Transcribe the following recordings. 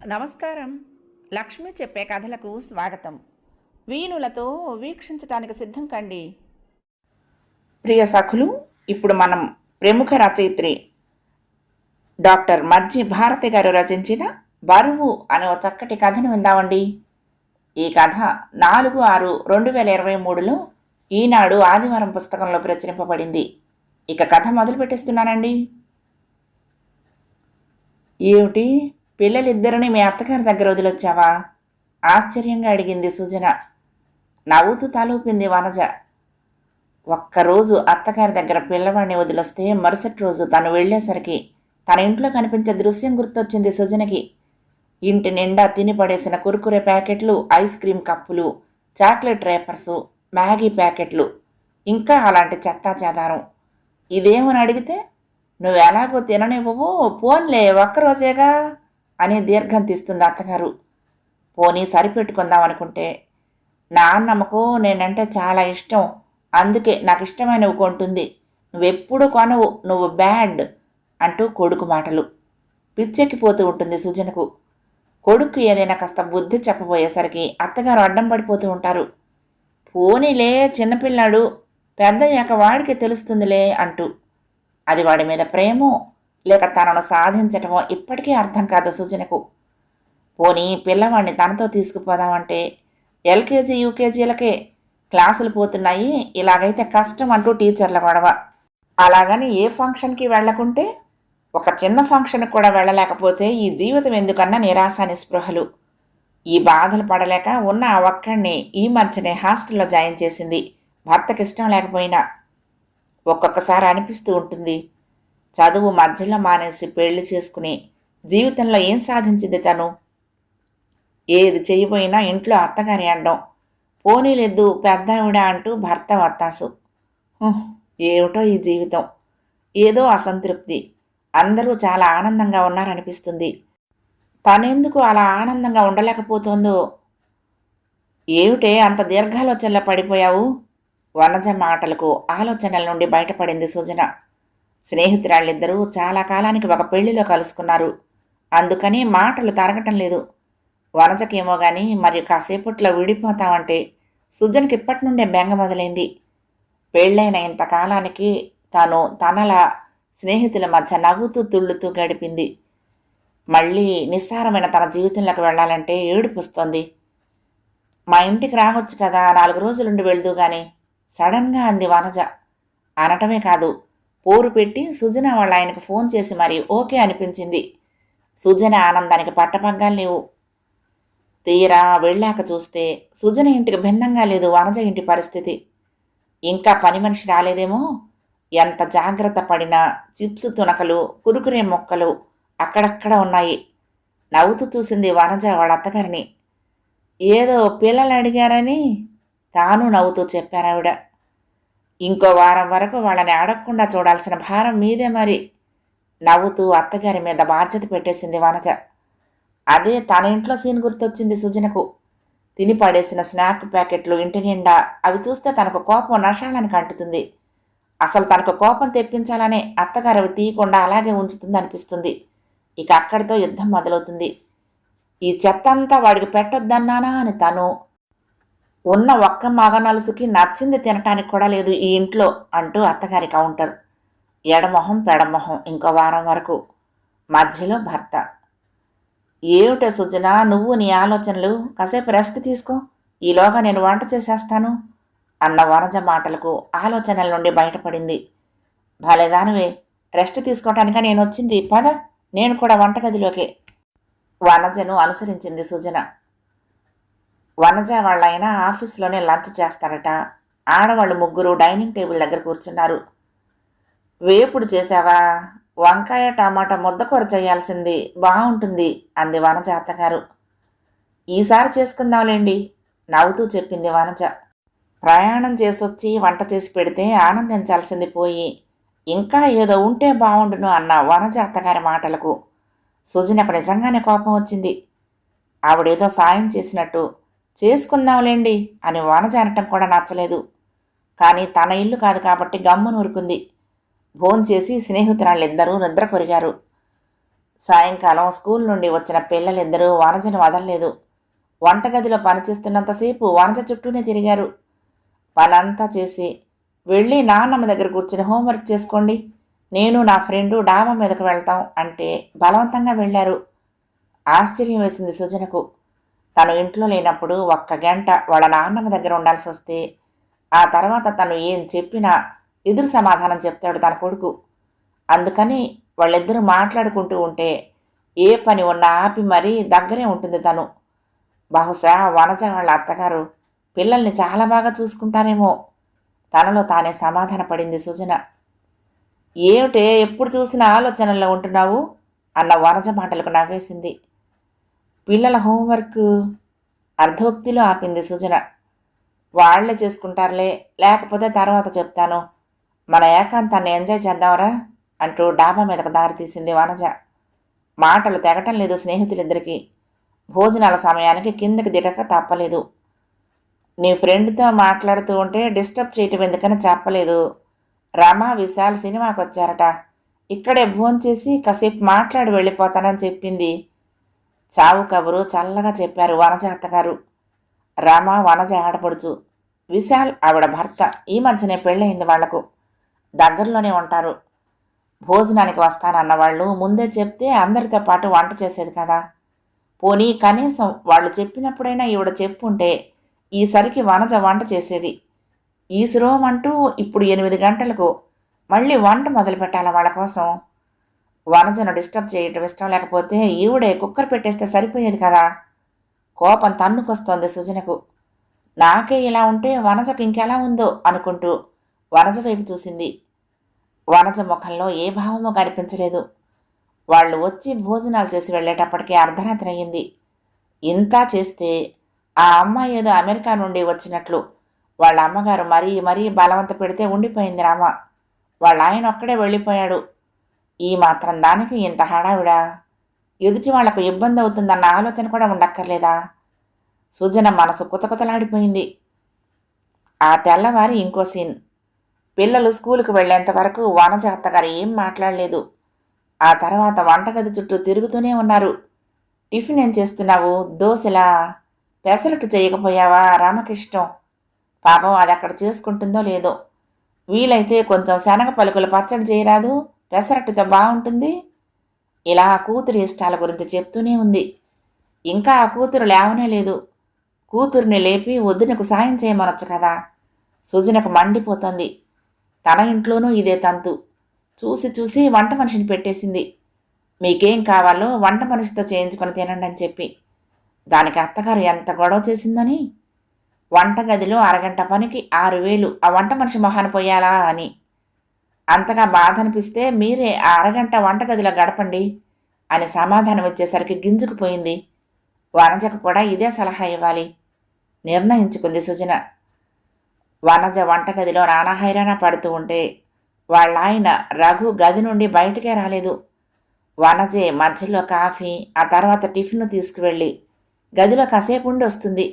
నమస్కారం. లక్ష్మి చెప్పే కథలకు స్వాగతం. వీణులతో వీక్షించటానికి సిద్ధం కండి. ప్రియ సఖులు ఇప్పుడు మనం ప్రముఖ రచయిత్రి డాక్టర్ మజ్జి భారతి గారు రచించిన బరువు అనే ఓ చక్కటి కథను విందామండి. ఈ కథ నాలుగు ఆరు రెండు వేల ఇరవై మూడులో ఈనాడు ఆదివారం పుస్తకంలో ప్రచురింపబడింది. ఇక కథ మొదలు పెట్టేస్తున్నానండి ఏమిటి? పిల్లలిద్దరిని మీ అత్తగారి దగ్గర వదిలొచ్చావా? ఆశ్చర్యంగా అడిగింది సుజన. నవ్వుతూ తలూపింది వనజ. ఒక్కరోజు అత్తగారి దగ్గర పిల్లవాడిని వదిలొస్తే మరుసటి రోజు తను వెళ్ళేసరికి తన ఇంట్లో కనిపించే దృశ్యం గుర్తొచ్చింది సుజనకి. ఇంటి నిండా తిని పడేసిన కురుకురే ప్యాకెట్లు ఐస్ క్రీమ్ కప్పులు చాక్లెట్ రేపర్సు మ్యాగీ ప్యాకెట్లు ఇంకా అలాంటి చెత్తా చెదారం. ఇదేమని అడిగితే నువ్వు ఎలాగో తిననివ్వవు పోన్లే ఒక్కరోజేగా. అని దీర్ఘం తీస్తుంది అత్తగారు. పోనీ సరిపెట్టుకుందాం అనుకుంటే. నాన్నమ్మకు నేనంటే చాలా ఇష్టం. అందుకే నాకు ఇష్టమైనవి కొంటుంది నువ్వెప్పుడు కొనవు నువ్వు బ్యాడ్ అంటూ కొడుకు మాటలు. పిచ్చెక్కిపోతూ ఉంటుంది సుజనకు. కొడుకు ఏదైనా కాస్త బుద్ధి చెప్పబోయేసరికి అత్తగారు అడ్డం పడిపోతూ ఉంటారు. పోనీలే చిన్నపిల్లాడు పెద్దయ్యాక వాడికి తెలుస్తుందిలే అంటూ. అది వాడి మీద ప్రేమో లేక తనను సాధించటమో ఇప్పటికీ అర్థం కాదు సుజనకు. పోనీ పిల్లవాడిని తనతో తీసుకుపోదామంటే ఎల్కేజీ యూకేజీలకే క్లాసులు పోతున్నాయి. ఇలాగైతే కష్టం అంటూ టీచర్ల గొడవ. అలాగని ఏ ఫంక్షన్కి వెళ్ళకుంటే ఒక చిన్న ఫంక్షన్కి కూడా వెళ్ళలేకపోతే ఈ జీవితం ఎందుకన్నా నిరాశ నిస్పృహలు. ఈ బాధలు పడలేక ఉన్న ఆ ఒక్కడిని ఈ మధ్యనే హాస్టల్లో జాయిన్ చేసింది. భర్తకి ఇష్టం లేకపోయినా ఒక్కొక్కసారి అనిపిస్తూ ఉంటుంది. చదువు మధ్యలో మానేసి పెళ్ళి చేసుకుని జీవితంలో ఏం సాధించింది తను? ఏది చేయబోయినా ఇంట్లో అత్తగారి అండం పోనీలెద్దు పెద్దావిడ అంటూ భర్త వత్తాసు. ఏమిటో ఈ జీవితం. ఏదో అసంతృప్తి. అందరూ చాలా ఆనందంగా ఉన్నారనిపిస్తుంది. తనెందుకు అలా ఆనందంగా ఉండలేకపోతుందో? ఏమిటే అంత దీర్ఘాలోచనలో పడిపోయావు? వనజ మాటలకు ఆలోచనల నుండి బయటపడింది సుజన. స్నేహితురాళ్ళిద్దరూ చాలా కాలానికి ఒక పెళ్ళిలో కలుసుకున్నారు. అందుకని మాటలు తరగటం లేదు. వనజకేమో గాని మరి కాసేపట్లో విడిపోతామంటే సుజన్కి ఇప్పటి నుండే బెంగ మొదలైంది. పెళ్ళైన ఇంతకాలానికి తాను తనలా స్నేహితుల మధ్య నవ్వుతూ తుళ్ళుతూ గడిపింది. మళ్ళీ నిస్సారమైన తన జీవితంలోకి వెళ్ళాలంటే ఏడుపు వస్తోంది మా ఇంటికి రావచ్చు కదా నాలుగు రోజులుండి వెళ్దు గాని. సడన్గా అంది వనజ. అనటమే కాదు పోరు పెట్టి సుజన వాళ్ళ ఆయనకు ఫోన్ చేసి మరి ఓకే అనిపించింది. సుజన ఆనందానికి పట్టపగ్గాలు లేవు. తీరా వెళ్ళాక చూస్తే సుజన ఇంటికి భిన్నంగా లేదు వనజ ఇంటి పరిస్థితి. ఇంకా పని మనిషి రాలేదేమో? ఎంత జాగ్రత్త పడినా చిప్స్ తునకలు కురుకురే మొక్కలు అక్కడక్కడ ఉన్నాయి. నవ్వుతూ చూసింది వనజ వాళ్ళ అత్తగారిని. ఏదో పిల్లలు అడిగారని తాను నవ్వుతూ చెప్పారావిడ ఇంకో వారం వరకు వాళ్ళని అడగకుండా చూడాల్సిన భారం మీదే మరి. నవ్వుతూ అత్తగారి మీద బాధ్యత పెట్టేసింది వనజ. అదే తన ఇంట్లో సీన్ గుర్తొచ్చింది సుజనకు. తిని పడేసిన స్నాక్ ప్యాకెట్లు ఇంటి నిండా అవి చూస్తే తనకు కోపం నషాలని కంటుతుంది. అసలు తనకు కోపం తెప్పించాలనే అత్తగారు అవి తీయకుండా అలాగే ఉంచుతుంది అనిపిస్తుంది ఇక అక్కడితో యుద్ధం మొదలవుతుంది. ఈ చెత్త అంతా వాడికి పెట్టొద్దన్నానా అని తను ఉన్న ఒక్క మగ నలుసుకి నచ్చింది తినటానికి కూడా లేదు ఈ ఇంట్లో అంటూ అత్తగారి కౌంటర్. ఎడమొహం పెడమొహం ఇంకో వారం వరకు. మధ్యలో భర్త. ఏమిటో సుజన నువ్వు నీ ఆలోచనలు? కాసేపు రెస్ట్ తీసుకో. ఈలోగా నేను వంట చేసేస్తాను అన్న వనజ మాటలకు ఆలోచనల నుండి బయటపడింది. భలేదానివే రెస్ట్ తీసుకోవటానిక నేను వచ్చింది? పద. నేను కూడా వంటగదిలోకే. వనజను అనుసరించింది సుజన. వనజ వాళ్ళైనా ఆఫీస్లోనే లంచ్ చేస్తారట. ఆడవాళ్ళు ముగ్గురు డైనింగ్ టేబుల్ దగ్గర కూర్చున్నారు. వేపుడు చేశావా? వంకాయ టమాటా ముద్దకూర చేయాల్సింది. బాగుంటుంది అంది వనజ అత్తగారు. ఈసారి చేసుకుందాంలేండి నవ్వుతూ చెప్పింది వనజ. ప్రయాణం చేసొచ్చి వంట చేసి పెడితే ఆనందించాల్సింది పోయి. ఇంకా ఏదో ఉంటే బాగుండును అన్న వనజ అత్తగారి మాటలకు. సుజనకు నిజంగానే కోపం వచ్చింది. ఆవిడేదో సాయం చేసినట్టు చేసుకుందాంలేండి అని వాన అనటం కూడా నచ్చలేదు. కానీ తన ఇల్లు కాదు కాబట్టి గమ్ము ఊరుకుంది. భోంచేసి స్నేహితురాళ్ళిద్దరూ నిద్ర కొరిగారు. సాయంకాలం స్కూల్ నుండి వచ్చిన పిల్లలిద్దరూ వనజను వదలలేదు. వంటగదిలో పనిచేస్తున్నంతసేపు వనజ చుట్టూనే తిరిగారు. పనంతా చేసి వెళ్ళి నాన్నమ్మ దగ్గర కూర్చుని హోంవర్క్ చేసుకోండి. నేను నా ఫ్రెండు డాబా మీదకు వెళ్తాం అంటే బలవంతంగా వెళ్ళారు. ఆశ్చర్యం వేసింది సుజనకు. తను ఇంట్లో లేనప్పుడు ఒక్క గంట వాళ్ళ నాన్నమ్మ దగ్గర ఉండాల్సి వస్తే ఆ తర్వాత తను ఏం చెప్పినా ఎదురు సమాధానం చెప్తాడు తన కొడుకు. అందుకని వాళ్ళిద్దరూ మాట్లాడుకుంటూ ఉంటే ఏ పని ఉన్నా ఆపి మరీ దగ్గరే ఉంటుంది తను. బహుశా వనజ వాళ్ళ అత్తగారు పిల్లల్ని చాలా బాగా చూసుకుంటారేమో. తనలో తానే సమాధాన పడింది సుజన. ఏమిటే ఎప్పుడు చూసిన ఆలోచనల్లో ఉంటున్నావు? అన్న వనజ మాటలకు నవ్వేసింది. పిల్లల హోంవర్క్ అర్ధోక్తిలో ఆపింది సుజన. వాళ్ళే చేసుకుంటారులే లేకపోతే తర్వాత చెప్తాను. మన ఏకాంతాన్ని ఎంజాయ్ చేద్దాంరా అంటూ డాబా మీదకు దారి తీసింది వనజ. మాటలు తెగటం లేదు స్నేహితులిద్దరికీ. భోజనాల సమయానికి కిందకి దిగక తప్పలేదు. నీ ఫ్రెండ్తో మాట్లాడుతూ ఉంటే డిస్టర్బ్ చేయటం ఎందుకని చెప్పలేదు. రమా విశాల్ సినిమాకి వచ్చారట ఇక్కడే భోంచేసి కాసేపు మాట్లాడి వెళ్ళిపోతానని చెప్పింది. చావు కబురు చల్లగా చెప్పారు వనజ అత్తగారు రామ వనజ ఆడపడుచు. విశాల్ ఆవిడ భర్త. ఈ మధ్యనే పెళ్ళయింది వాళ్ళకు. దగ్గరలోనే ఉంటారు. భోజనానికి వస్తానన్న వాళ్ళు ముందే చెప్తే అందరితో పాటు వంట చేసేది కదా. పోనీ కనీసం వాళ్ళు చెప్పినప్పుడైనా ఈవిడ చెప్పుంటే ఈసరికి వనజ వంట చేసేది. ఈసురోం అంటూ ఇప్పుడు ఎనిమిది గంటలకు మళ్ళీ వంట మొదలుపెట్టాలి వాళ్ళ కోసం. వనజను డిస్టర్బ్ చేయటం ఇష్టం లేకపోతే ఈవిడే కుక్కర్ పెట్టేస్తే సరిపోయేది కదా. కోపం తన్నుకొస్తోంది సుజనకు. నాకే ఇలా ఉంటే వనజకు ఇంకెలా ఉందో అనుకుంటూ వనజ వైపు చూసింది. వనజ ముఖంలో ఏ భావమో కనిపించలేదు. వాళ్ళు వచ్చి భోజనాలు చేసి వెళ్ళేటప్పటికీ అర్ధరాత్రి అయ్యింది. ఇంతా చేస్తే ఆ అమ్మాయి ఏదో అమెరికా నుండి వచ్చినట్లు. వాళ్ళ అమ్మగారు మరీ మరీ బలవంత పెడితే ఉండిపోయింది రామ. వాళ్ళ ఆయన ఒక్కడే వెళ్ళిపోయాడు. ఈ మాత్రం దానికి ఇంత హడావిడా? ఎదుటి వాళ్ళకు ఇబ్బంది అవుతుందన్న ఆలోచన కూడా ఉండక్కర్లేదా? సుజన మనసు కుతకుతలాడిపోయింది. ఆ తెల్లవారి ఇంకో సీన్. పిల్లలు స్కూలుకు వెళ్ళేంత వరకు వనజ అత్తగారు ఏం మాట్లాడలేదు. ఆ తర్వాత వంటగది చుట్టూ తిరుగుతూనే ఉన్నారు. టిఫిన్ ఏం చేస్తున్నావు? దోశలా? పెసరట్టు చేయకపోయావా? రామకృష్ణం? పాపం అది అక్కడ చేసుకుంటుందో లేదో. వీలైతే కొంచెం శనగ పలుకులు పచ్చడి చేయరాదు. పెసరట్టుతో బాగుంటుంది. ఇలా ఆ కూతురు ఇష్టాల గురించి చెప్తూనే ఉంది. ఇంకా ఆ కూతురు లేవనే లేదు. కూతుర్ని లేపి వద్దునకు సాయం చేయమనొచ్చు కదా. సుజనకు మండిపోతుంది. తన ఇంట్లోనూ ఇదే తంతు. చూసి చూసి వంట మనిషిని పెట్టేసింది. మీకేం కావాలో వంట మనిషితో చేయించుకొని తినండి అని చెప్పి. దానికి అత్తగారు ఎంత గొడవ చేసిందని? వంటగదిలో అరగంట పనికి ఆరు వేలు. ఆ వంట మనిషి మొహాన పోయాలా అని. అంతగా బాధ అనిపిస్తే మీరే ఆ అరగంట వంటగదిలో గడపండి అని సమాధానం వచ్చేసరికి గింజుకుపోయింది వనజకు కూడా ఇదే సలహా ఇవ్వాలి. నిర్ణయించుకుంది సుజన. వనజ వంటగదిలో నానా హైరాణ పడుతూ ఉంటే వాళ్ళ ఆయన రఘు గది నుండి బయటికే రాలేదు. వనజే మధ్యలో కాఫీ ఆ తర్వాత టిఫిన్ తీసుకువెళ్ళి గదిలో కాసేపు ఉండి వస్తుంది.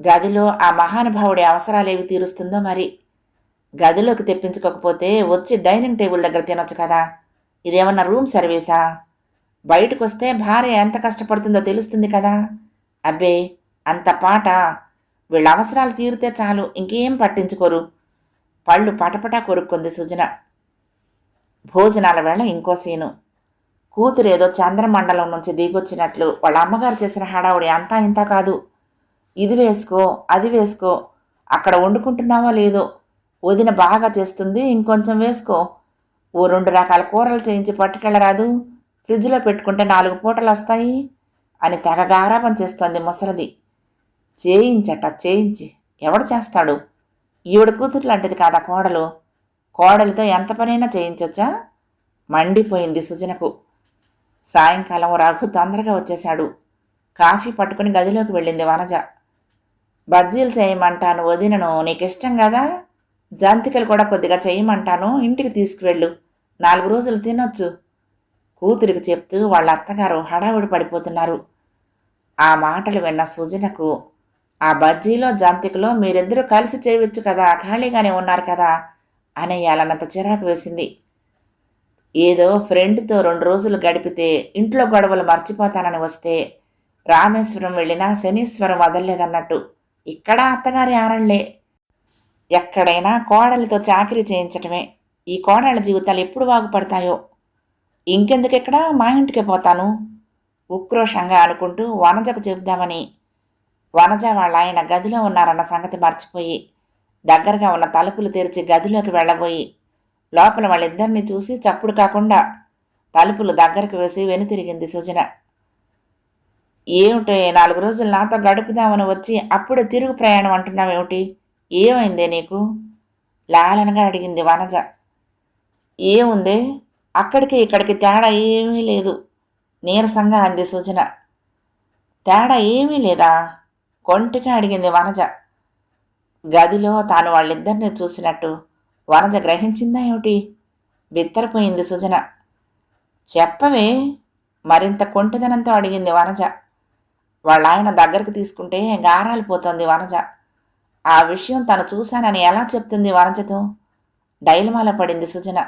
గదిలో ఆ మహానుభావుడి అవసరాలేవి తీరుస్తుందో మరి? గదిలోకి తెప్పించుకోకపోతే వచ్చి డైనింగ్ టేబుల్ దగ్గర తినొచ్చు కదా? ఇదేమన్నా రూమ్ సర్వీసా? బయటకు వస్తే భార్య ఎంత కష్టపడుతుందో తెలుస్తుంది కదా? అబ్బే అంత పాట? వీళ్ళ అవసరాలు తీరితే చాలు ఇంకేం పట్టించుకోరు. పళ్ళు పటపటా కొరుక్కుంది సుజన. భోజనాల వేళ ఇంకో సీను. కూతురేదో చంద్రమండలం నుంచి దిగొచ్చినట్లు వాళ్ళ అమ్మగారు చేసిన హడావుడి అంతా ఇంత కాదు. ఇది వేసుకో అది వేసుకో. అక్కడ వండుకుంటున్నావా లేదో? వదిన బాగా చేస్తుంది ఇంకొంచెం వేసుకో. ఓ రెండు రకాల కూరలు చేయించి పట్టుకెళ్ళరాదు. ఫ్రిడ్జ్లో పెట్టుకుంటే నాలుగు పూటలు వస్తాయి అని తెగ గారాపం చేస్తోంది ముసలిది. చేయించట చేయించి. ఎవడు చేస్తాడు? ఈవిడ కూతురు లాంటిది కాదా కోడలు? కోడలితో ఎంత పనైనా చేయించొచ్చా? మండిపోయింది సుజనకు. సాయంకాలం రఘు తొందరగా వచ్చేశాడు. కాఫీ పట్టుకుని గదిలోకి వెళ్ళింది వనజ. బజ్జీలు చేయమంటాను వదినను నీకు ఇష్టం కదా? జంతికలు కూడా కొద్దిగా చేయమంటాను. ఇంటికి తీసుకువెళ్ళు. నాలుగు రోజులు తినొచ్చు. కూతురికి చెప్తూ వాళ్ళ అత్తగారు హడావుడి పడిపోతున్నారు. ఆ మాటలు విన్న సుజనకు ఆ బజ్జీలో జంతికలో మీరిద్దరూ కలిసి చేయవచ్చు కదా ఖాళీగానే ఉన్నారు కదా అనేయాలన్నంత చిరాకు వేసింది. ఏదో ఫ్రెండ్తో రెండు రోజులు గడిపితే ఇంట్లో గొడవలు మర్చిపోతానని వస్తే రామేశ్వరం వెళ్ళినా శనీశ్వరం వదలలేదన్నట్టు. ఇక్కడ అత్తగారి ఆరళ్ళే ఎక్కడైనా కోడలితో చాకరీ చేయించటమే. ఈ కోడళ్ళ జీవితాలు ఎప్పుడు బాగుపడతాయో ఇంకెందుకు ఇక్కడ మా ఇంటికి పోతాను. ఉక్రోషంగా అనుకుంటూ వనజకు చెబుదామని. వనజ వాళ్ళ ఆయన గదిలో ఉన్నారన్న సంగతి మర్చిపోయి దగ్గరగా ఉన్న తలుపులు తెరిచి గదిలోకి వెళ్ళబోయి లోపల వాళ్ళిద్దరిని చూసి చప్పుడు కాకుండా తలుపులు దగ్గరకు వేసి వెనుతిరిగింది సుజన. ఏమిటో నాలుగు రోజులు నాతో గడుపుదామని వచ్చి అప్పుడే తిరుగు ప్రయాణం అంటున్నావేమిటి? ఏమైందే నీకు? లాలనగా అడిగింది వనజ. ఏముంది? అక్కడికి ఇక్కడికి తేడా ఏమీ లేదు. నీరసంగా అంది సూచన తేడా ఏమీ లేదా? కొంటిగా అడిగింది వనజ. గదిలో తాను వాళ్ళిద్దరిని చూసినట్టు వనజ గ్రహించిందా ఏమిటి? బిత్తరపోయింది సుజన. చెప్పవే మరింత కొంటిదనంతో అడిగింది వనజ. వాళ్ళ ఆయన దగ్గరకు తీసుకుంటే గారాలిపోతోంది వనజ. ఆ విషయం తను చూశానని ఎలా చెప్తుంది వనజతో డైలమాల పడింది సుజన.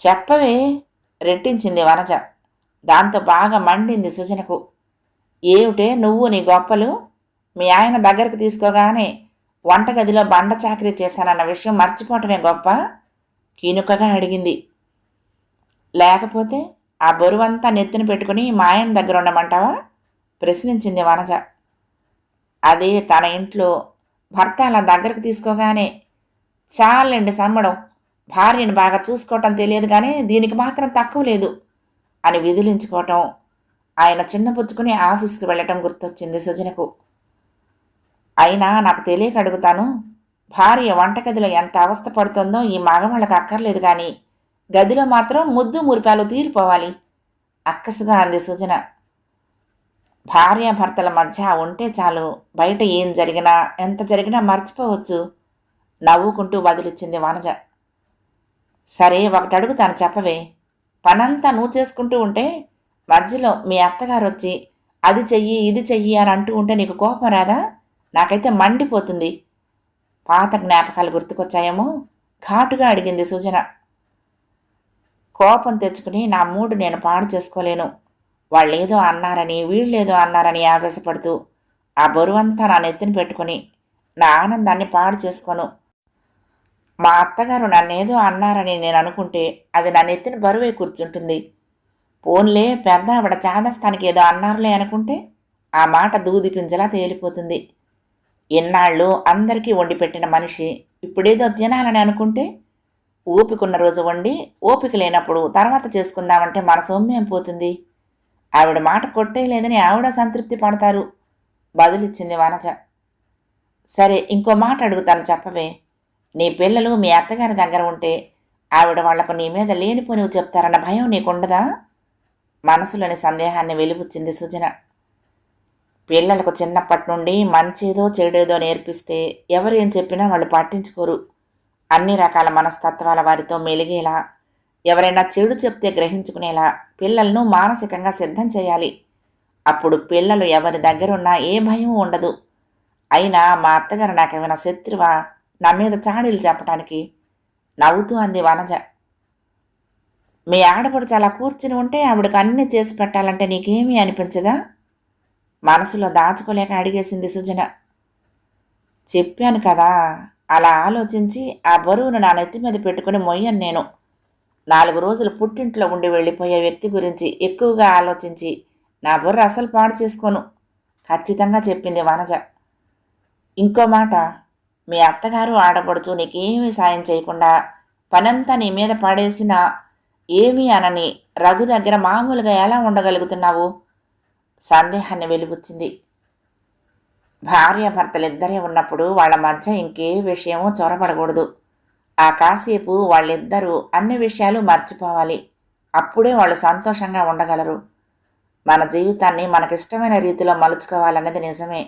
చెప్పవే రెట్టించింది వనజ దాంతో బాగా మండింది సుజనకు. ఏమిటే నువ్వు నీ గొప్పలు? మీ ఆయన దగ్గరకు తీసుకోగానే వంటగదిలో బండ చాకరీ చేశానన్న విషయం మర్చిపోవటమే గొప్ప? కీనుకగా అడిగింది. లేకపోతే ఆ బరువంతా నెత్తిన పెట్టుకుని మా ఆయన దగ్గర ఉండమంటావా? ప్రశ్నించింది వనజ అదే తన ఇంట్లో భర్త అలా దగ్గరకు తీసుకోగానే చాలండి సమ్మడం భార్యను బాగా చూసుకోవటం తెలియదు కానీ దీనికి మాత్రం తక్కువ లేదు అని విధులించుకోవటం ఆయన చిన్నపుచ్చుకుని ఆఫీస్కి వెళ్ళటం గుర్తొచ్చింది సుజనకు. అయినా నాకు తెలియక అడుగుతాను భార్య వంటగదిలో ఎంత అవస్థ పడుతుందో ఈ మగవాళ్ళకి అక్కర్లేదు కానీ గదిలో మాత్రం ముద్దు మురిపాలు తీరిపోవాలి. అక్కసుగా అంది సుజన. భార్యాభర్తల మధ్య ఉంటే చాలు. బయట ఏం జరిగినా ఎంత జరిగినా మర్చిపోవచ్చు. నవ్వుకుంటూ బదులిచ్చింది వనజ. సరే ఒకటి అడుగుతాను చెప్పవే. పనంతా నువ్వు చేసుకుంటూ ఉంటే మధ్యలో మీ అత్తగారు వచ్చి అది చెయ్యి ఇది చెయ్యి అని అంటూ ఉంటే నీకు కోపం రాదా? నాకైతే మండిపోతుంది. పాత జ్ఞాపకాలు గుర్తుకొచ్చాయేమో? ఘాటుగా అడిగింది సుజన కోపం తెచ్చుకుని నా మూడు నేను పాడు చేసుకోలేను. వాళ్ళేదో అన్నారని వీళ్ళేదో అన్నారని ఆవేశపడుతూ ఆ బరువంతా నా నెత్తిన పెట్టుకుని నా ఆనందాన్ని పాడు చేసుకోను. మా అత్తగారు నన్నేదో అన్నారని నేను అనుకుంటే అది నా నెత్తిన బరువే కూర్చుంటుంది. పోన్లే పెద్ద ఆవిడ చాదస్తానికి ఏదో అన్నారులే అనుకుంటే ఆ మాట దూది పింజలా తేలిపోతుంది. ఎన్నాళ్ళు అందరికీ వండి పెట్టిన మనిషి ఇప్పుడేదో తినాలని అనుకుంటే ఓపికన్న రోజు వండి ఓపిక లేనప్పుడు తర్వాత చేసుకుందామంటే మన సొమ్మేం పోతుంది. ఆవిడ మాట కొట్టేయలేదని ఆవిడ సంతృప్తి పడతారు. బదులిచ్చింది వనజ. సరే ఇంకో మాట అడుగుతాను చెప్పవే. నీ పిల్లలు మీ అత్తగారి దగ్గర ఉంటే ఆవిడ వాళ్ళకు నీ మీద లేనిపోనివి చెప్తారన్న భయం నీకుండదా? మనసులోని సందేహాన్ని వెలుగుచ్చింది సుజన. పిల్లలకు చిన్నప్పటి నుండి మంచేదో చెడేదో నేర్పిస్తే ఎవరు ఏం చెప్పినా వాళ్ళు పట్టించుకోరు. అన్ని రకాల మనస్తత్వాల వారితో మెలిగేలా ఎవరైనా చెడు చెప్తే గ్రహించుకునేలా పిల్లలను మానసికంగా సిద్ధం చేయాలి. అప్పుడు పిల్లలు ఎవరి దగ్గరున్నా ఏ భయం ఉండదు. అయినా మా అత్తగారు నాకేమైనా శత్రువా? నా మీద చాడీలు చెప్పడానికి నవ్వుతూ అంది వనజ. మీ ఆడపడు చాలా కూర్చుని ఉంటే ఆవిడకు అన్నీ చేసి పెట్టాలంటే నీకేమీ అనిపించదా? మనసులో దాచుకోలేక అడిగేసింది సుజన. చెప్పాను కదా అలా ఆలోచించి ఆ బరువును నా నెత్తి మీద పెట్టుకుని మొయ్యను నేను. నాలుగు రోజులు పుట్టింట్లో ఉండి వెళ్ళిపోయే వ్యక్తి గురించి ఎక్కువగా ఆలోచించి నా బుర్ర అసలు పాడు చేసుకోను ఖచ్చితంగా చెప్పింది వనజ. ఇంకో మాట మీ అత్తగారు ఆడపడుచు నీకేమీ సాయం చేయకుండా పనంతా నీ మీద పడేసినా ఏమీ అనని రఘు దగ్గర మామూలుగా ఎలా ఉండగలుగుతున్నావు? సందేహాన్ని వెలుబుచ్చింది. భార్యాభర్తలిద్దరే ఉన్నప్పుడు వాళ్ళ మధ్య ఇంకే విషయమూ చొరబడకూడదు. ఆ కాసేపు వాళ్ళిద్దరూ అన్ని విషయాలు మర్చిపోవాలి. అప్పుడే వాళ్ళు సంతోషంగా ఉండగలరు. మన జీవితాన్ని మనకిష్టమైన రీతిలో మలుచుకోవాలన్నది నిజమే.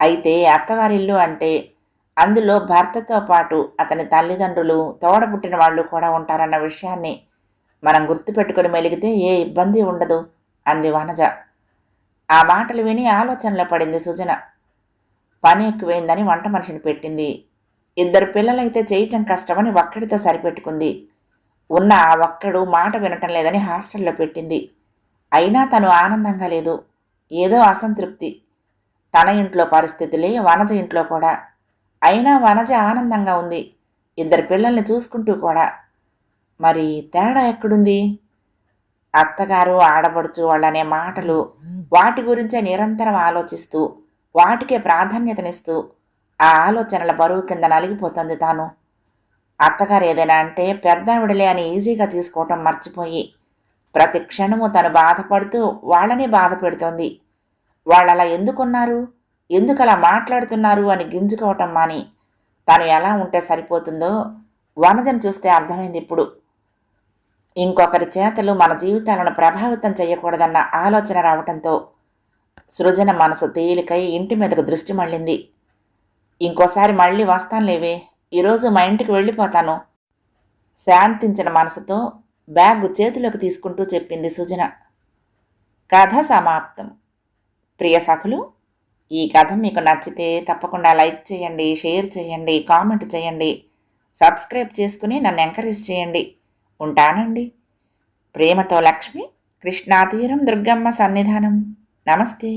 అయితే అత్తవారిల్లు అంటే అందులో భర్తతో పాటు అతని తల్లిదండ్రులు తోడబుట్టిన వాళ్ళు కూడా ఉంటారన్న విషయాన్ని మనం గుర్తుపెట్టుకుని మెలిగితే ఏ ఇబ్బంది ఉండదు అంది వనజ. ఆ మాటలు విని ఆలోచనలో పడింది సుజన. పని ఎక్కువైందని వంట మనిషిని పెట్టింది. ఇద్దరు పిల్లలైతే చేయటం కష్టమని ఒక్కడితో సరిపెట్టుకుంది. ఉన్న ఆ ఒక్కడు మాట వినటం లేదని హాస్టల్లో పెట్టింది. అయినా తను ఆనందంగా లేదు. ఏదో అసంతృప్తి. తన ఇంట్లో పరిస్థితులే వనజ ఇంట్లో కూడా. అయినా వనజ ఆనందంగా ఉంది. ఇద్దరు పిల్లల్ని చూసుకుంటూ కూడా. మరి తేడా ఎక్కడుంది? అత్తగారు ఆడబడుచు వాళ్ళనే మాటలు వాటి గురించే నిరంతరం ఆలోచిస్తూ వాటికే ప్రాధాన్యతనిస్తూ ఆ ఆలోచనల బరువు కింద నలిగిపోతుంది తాను. అత్తగారు ఏదైనా అంటే పెద్దావిడలే అని ఈజీగా తీసుకోవటం మర్చిపోయి ప్రతి క్షణము తను బాధపడుతూ వాళ్ళనే బాధ పెడుతోంది. వాళ్ళలా ఎందుకున్నారు? ఎందుకు అలా మాట్లాడుతున్నారు? అని గింజుకోవటం మాని తను ఎలా ఉంటే సరిపోతుందో వనజను చూస్తే అర్థమైంది ఇప్పుడు. ఇంకొకరి చేతలు మన జీవితాలను ప్రభావితం చేయకూడదన్న ఆలోచన రావటంతో సృజన మనసు తేలికై ఇంటి మీదకు దృష్టి మళ్ళింది. ఇంకోసారి మళ్ళీ వస్తానులేవే ఈరోజు మా ఇంటికి వెళ్ళిపోతాను. శాంతించిన మనసుతో బ్యాగ్ చేతిలోకి తీసుకుంటూ చెప్పింది సుజన. కథ సమాప్తం. ప్రియ సఖులు ఈ కథ మీకు నచ్చితే తప్పకుండా లైక్ చేయండి షేర్ చేయండి కామెంట్ చేయండి. సబ్స్క్రైబ్ చేసుకుని నన్ను ఎంకరేజ్ చేయండి. ఉంటానండి. ప్రేమతో లక్ష్మి కృష్ణాతీరం దుర్గమ్మ సన్నిధానం. నమస్తే.